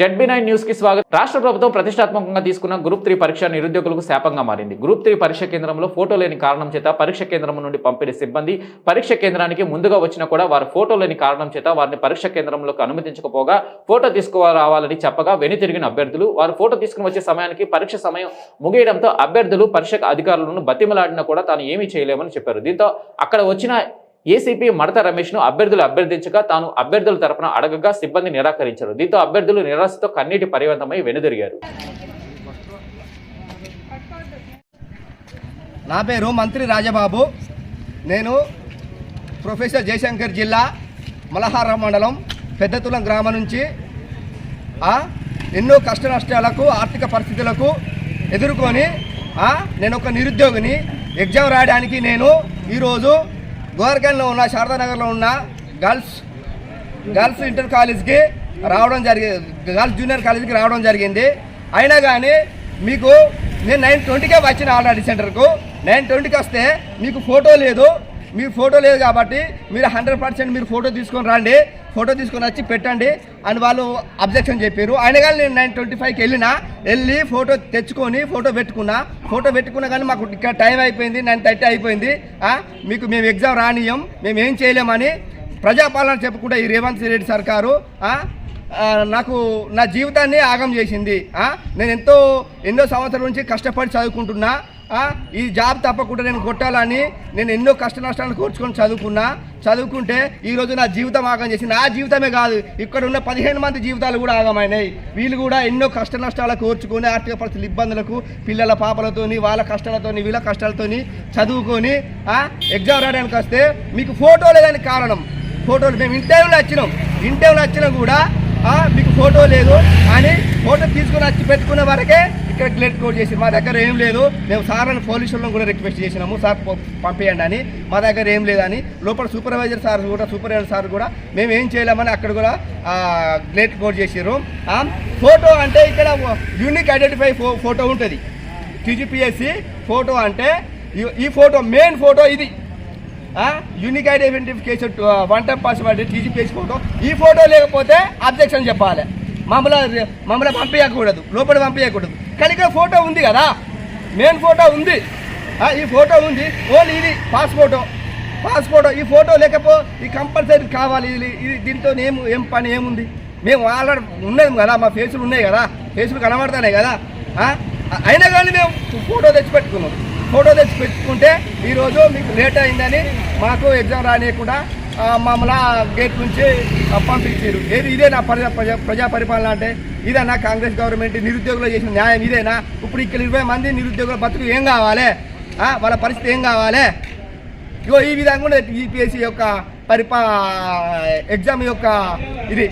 ZB nine న్యూస్కి స్వాగతం. రాష్ట్ర ప్రభుత్వం ప్రతిష్టాత్మకంగా తీసుకున్న గ్రూప్ త్రీ పరీక్ష నిరుద్యోగులకు శాపంగా మారింది. గ్రూప్ త్రీ పరీక్ష కేంద్రంలో ఫోటో లేని కారణం చేత పరీక్ష కేంద్రం నుండి పంపిణీ సిబ్బంది పరీక్ష కేంద్రానికి ముందుగా వచ్చినా కూడా వారు ఫోటో లేని కారణం చేత వారిని పరీక్ష కేంద్రంలోకి అనుమతించకపోగా ఫోటో తీసుకురావాలని చెప్పగా వెనుతిరిగిన అభ్యర్థులు వారు ఫోటో తీసుకుని వచ్చే సమయానికి పరీక్ష సమయం ముగియడంతో అభ్యర్థులు పరీక్ష అధికారులను బతిమలాడినా కూడా తాను ఏమీ చేయలేమని చెప్పారు. దీంతో అక్కడ వచ్చిన ఏసీపీ మడత రమేష్ను అభ్యర్థులు అభ్యర్థించగా తాను అభ్యర్థుల తరపున అడగగా సిబ్బంది నిరాకరించారు. దీంతో అభ్యర్థులు నిరాశతో కన్నీటి పర్యంతమై వెనుదిరిగారు. నా పేరు మంత్రి రాజబాబు. నేను ప్రొఫెసర్ జయశంకర్ జిల్లా మలహార మండలం పెద్దతులం గ్రామం నుంచి ఎన్నో కష్ట నష్టాలకు ఆర్థిక పరిస్థితులకు ఎదుర్కొని నేను ఒక నిరుద్యోగిని. ఎగ్జామ్ రాయడానికి నేను ఈరోజు గోవర్గన్లో ఉన్న శారదానగర్లో ఉన్న గర్ల్స్ గర్ల్స్ ఇంటర్ కాలేజ్కి రావడం జరిగింది గర్ల్స్ జూనియర్ కాలేజ్కి రావడం జరిగింది. అయినా కానీ మీకు నేను నైన్ ట్వంటీకే వచ్చిన ఆల్రెడీ సెంటర్కు. నైన్ ట్వంటీకి వస్తే మీకు ఫోటో లేదు. మీరు ఫోటో లేదు కాబట్టి మీరు హండ్రెడ్ పర్సెంట్ మీరు ఫోటో తీసుకొని రండి. ఫోటో తీసుకొని వచ్చి పెట్టండి. అని వాళ్ళు అబ్జెక్షన్ చెప్పారు. అయినా కానీ నేను నైన్ ట్వంటీ ఫైవ్కి వెళ్ళిన వెళ్ళి ఫోటో తెచ్చుకొని ఫోటో పెట్టుకున్నా. ఫోటో పెట్టుకున్నా కానీ మాకు ఇక్కడ టైం అయిపోయింది నైన్ థర్టీ అయిపోయింది. మీకు మేము ఎగ్జామ్ రానియం మేము ఏం చేయలేమని ప్రజాపాలన చెప్పుకుంటే ఈ రేవంత్ రెడ్డి సర్కారు నాకు నా జీవితాన్ని ఆగం చేసింది. నేను ఎంతో ఎన్నో సంవత్సరాల నుంచి కష్టపడి చదువుకుంటున్నా. ఈ జాబ్ తప్పకుండా నేను కొట్టాలని నేను ఎన్నో కష్ట నష్టాలను కూర్చుకొని చదువుకున్నా. చదువుకుంటే ఈరోజు నా జీవితం ఆగం చేసి నా జీవితమే కాదు ఇక్కడ ఉన్న పదిహేను మంది జీవితాలు కూడా ఆగమైనాయి. వీళ్ళు కూడా ఎన్నో కష్ట నష్టాలు కోర్చుకొని ఆర్థిక పరిస్థితుల ఇబ్బందులకు పిల్లల పాపలతోని వాళ్ళ కష్టాలతోని వీళ్ళ కష్టాలతోని చదువుకొని ఎగ్జామ్ రాయడానికి వస్తే మీకు ఫోటో లేదని కారణం. ఫోటోలు మేము ఇంటర్వ్యూలో వచ్చినాం ఇంటర్వ్యూలో వచ్చినా కూడా మీకు ఫోటో లేదు. అని ఫోటో తీసుకుని వచ్చి పెట్టుకున్న వరకే ఇక్కడ గ్లేట్ కోడ్ చేసి మా దగ్గర ఏం లేదు. మేము సార్ అని పోలీసులను కూడా రిక్వెస్ట్ చేసినాము. సార్ పంపేయండి అని. మా దగ్గర ఏం లేదని. లోపల సూపర్వైజర్ సార్ కూడా సూపర్వైజర్ సార్ కూడా మేము ఏం చేయలేమని అక్కడ కూడా గ్లేట్ కోడ్ చేసారు ఫోటో అంటే ఇక్కడ యూనిక్ ఐడెంటిఫై ఫో ఫోటో ఉంటుంది. టీజీపీఎస్సి ఫోటో అంటే ఈ- ఈ ఫోటో మెయిన్ ఫోటో ఇది. Unique identification one time password TGPS photo ఈ ఫోటో లేకపోతే అబ్జెక్షన్ చెప్పాలి. మమ్మల్ని మమ్మల్ని పంపించకూడదు లోపల పంపించకూడదు కానీ ఇక్కడ ఫోటో ఉంది కదా. మెయిన్ ఫోటో ఉంది. ఈ ఫోటో ఉంది. ఓన్లీ ఇది పాస్ ఫోటో పాస్ ఫోటో ఈ ఫోటో లేకపో ఈ కంపల్సరీ కావాలి. ఇది ఇది దీంతో ఏం ఏం పని ఏముంది? మేము ఆల్రెడీ ఉన్నది కదా. మా ఫేసులు ఉన్నాయి కదా. ఫేసులు కనబడుతున్నాయి కదా. అయినా కానీ మేము ఫోటో తెచ్చి పెట్టుకున్నాం ఫోటో తెచ్చి పెట్టుకుంటే ఈరోజు మీకు లేట్ అయిందని మాకు ఎగ్జామ్ రానియకుండా మమ్మల్ని గేట్ నుంచి పంపించారు ఏది ఇదే నా ప్రజా ప్రజా ప్రజా పరిపాలన అంటే? ఇదేనా కాంగ్రెస్ గవర్నమెంట్ నిరుద్యోగులు చేసిన న్యాయం ఇదేనా? ఇప్పుడు ఇక్కడ ఇరవై మంది నిరుద్యోగుల బతుకు ఏం కావాలి? వాళ్ళ పరిస్థితి ఏం కావాలి? ఇగో ఈ విధంగా కూడా యూపీఎస్సీ యొక్క పరిపా ఎగ్జామ్ యొక్క ఇది